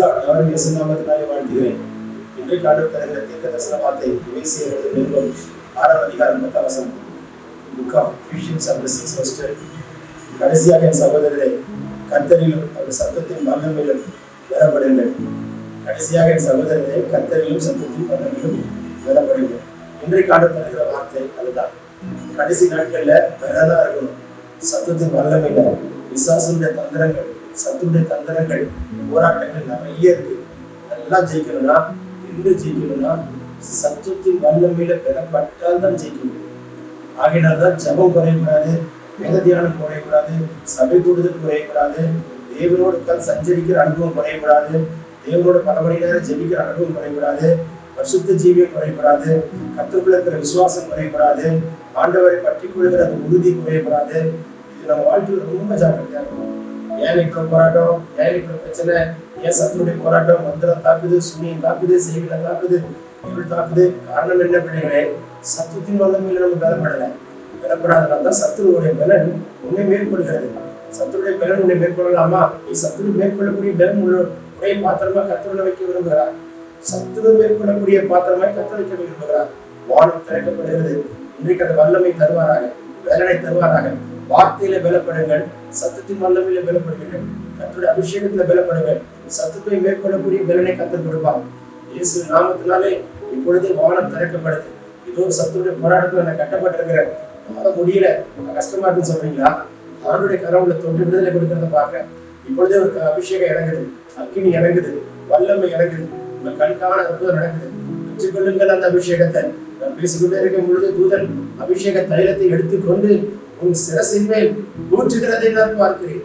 அவரை இயேசு நாமத்தினாலே வாழ்த்துகிறேன் இன்றைக்கு ஆண்டு தருகிற தீர்க்க தரிசன வார்த்தை இவைசிய நிருபம் ஆறாம் அதிகாரம் பத்தாம் புக் ஆஃப் சிக்ஸ் கடைசியாக என் சகோதரரை கர்த்தரிலும் அவர் சத்தத்தின் வல்லமையிலும் பெறப்படுங்கள் கடைசியாக என் சகோதரரை கர்த்தரிலும் சத்தத்தின் வல்லமையிலும் பெறப்படுங்கள் இன்றைக்கு ஆண்டு தருகிற வார்த்தை அதுதான். கடைசி நாட்கள்ல பெறதா இருக்கணும் சத்தத்தின் வல்லமையில விசாசனுடைய தந்திரங்கள் சத்துடைய தந்திரங்கள் போராட்டங்கள் நிறைய இருக்கு. அதெல்லாம் ஜெயிக்கணும்னா இன்று ஜெயிக்கணும்னா சத்துவத்தின் வல்லமையில பெறப்பட்டால் தான் ஜெயிக்க முடியும் ஆகையினால் தான் ஜபம் குறையக்கூடாது வேத தியானம் குறையக்கூடாது சபை கூடுதல் குறையக்கூடாது தேவனோடு உட்கார்ந்து சஞ்சரிக்கிற அனுபவம் குறையக்கூடாது தேவனோட பல மணி நேரம் ஜெபிக்கிற அனுபவம் குறையக்கூடாது பரிசுத்த ஜீவியம் குறையக்கூடாது கத்துக்குள்ள இருக்கிற விசுவாசம் குறையக்கூடாது ஆண்டவரை பற்றி கொள்கிற அந்த உறுதி குறையக்கூடாது. இது நம்ம வாழ்க்கையில் ரொம்ப ஜாக்கிரதையாக இருக்கும் ஏன் போராட்டம் ஏன் பிரச்சனை ஏன் சத்துருடைய போராட்டம் மந்திரம் தாக்குது சுனியம் தாக்குது செய்வில தாக்குது இவள் தாக்குது. காரணம் என்ன பிள்ளைகளே? சத்துவத்தின் வல்லமையில நம்ம பலப்படலை பலப்படாதனால தான் சத்துருடைய பலன் உன்னை மேற்கொள்கிறது. சத்துருடைய பலன் உன்னை மேற்கொள்ளலாமா? நீ சத்துரு மேற்கொள்ளக்கூடிய பலன் உள்ள உடைய பாத்திரமா கத்தருல வைக்க விரும்புகிறார். சத்துரு மேற்கொள்ளக்கூடிய பாத்திரமாய் கத்து வைக்க விரும்புகிறார். வானம் திறக்கப்படுகிறது. இன்றைக்கு அந்த வல்லமை தருவாராக வேலனை தருவாராக. வார்த்தையில பலப்படுங்கள் சத்தத்தின் வல்லமையில பலப்படுங்கள் கத்தருடைய அபிஷேகத்துல பலப்படுங்கள். சத்தத்தை மேற்கொள்ளக்கூடிய பலனை கத்தர் கொடுப்பார். இயேசு நாமத்தினாலே இப்பொழுது வானம் திறக்கப்படுது. இதோ சத்துடைய போராட்டத்துல நான் கட்டப்பட்டிருக்கிறேன். அத முடியல. கஷ்டமா இருக்குன்னு சொல்றீங்களா? ஆண்டுடைய கரவுல தொண்டு விடுதலை கொடுக்கறத பாக்குறேன் இப்பொழுதே ஒரு அபிஷேகம் இறங்குது. அக்கினி இறங்குது. வல்லமை இறங்குது. உங்க கண்காண அற்புதம் நடக்குது. பெற்றுக்கொள்ளுங்கள் அந்த அபிஷேகத்தை. நான் பேசிக்கொண்டே இருக்கும் பொழுது தூதன் அபிஷேக தைலத்தை எடுத்துக்கொண்டு உன் சிரசின் மேல் ஊற்றுகிறதை நான் பார்க்கிறேன்.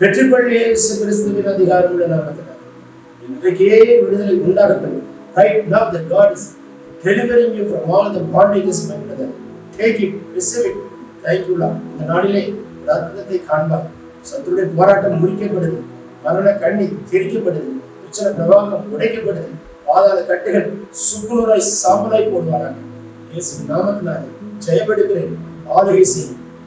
பெற்றுக்கொள்ள இயேசு கிறிஸ்துவின் அதிகாரம் உள்ள நாமத்தினால். இன்றைக்கே விடுதலை உண்டாகட்டும். Right now the God is delivering you from all the bondages my brother take it receive it thank இந்த நாளிலே ஒரு அற்புதத்தை காண்பார். சத்துருடைய போராட்டம் முறிக்கப்படுது. மரண கண்ணி திரிக்கப்படுது உச்சன பிரவாகம் உடைக்கப்படுது. பாதாள கட்டுகள் சுக்குநூறாய் சாம்பலாய் போடுவாராங்க இயேசு நாமத்தினாலே ஜெயப்படுகிறேன். ஆளுகை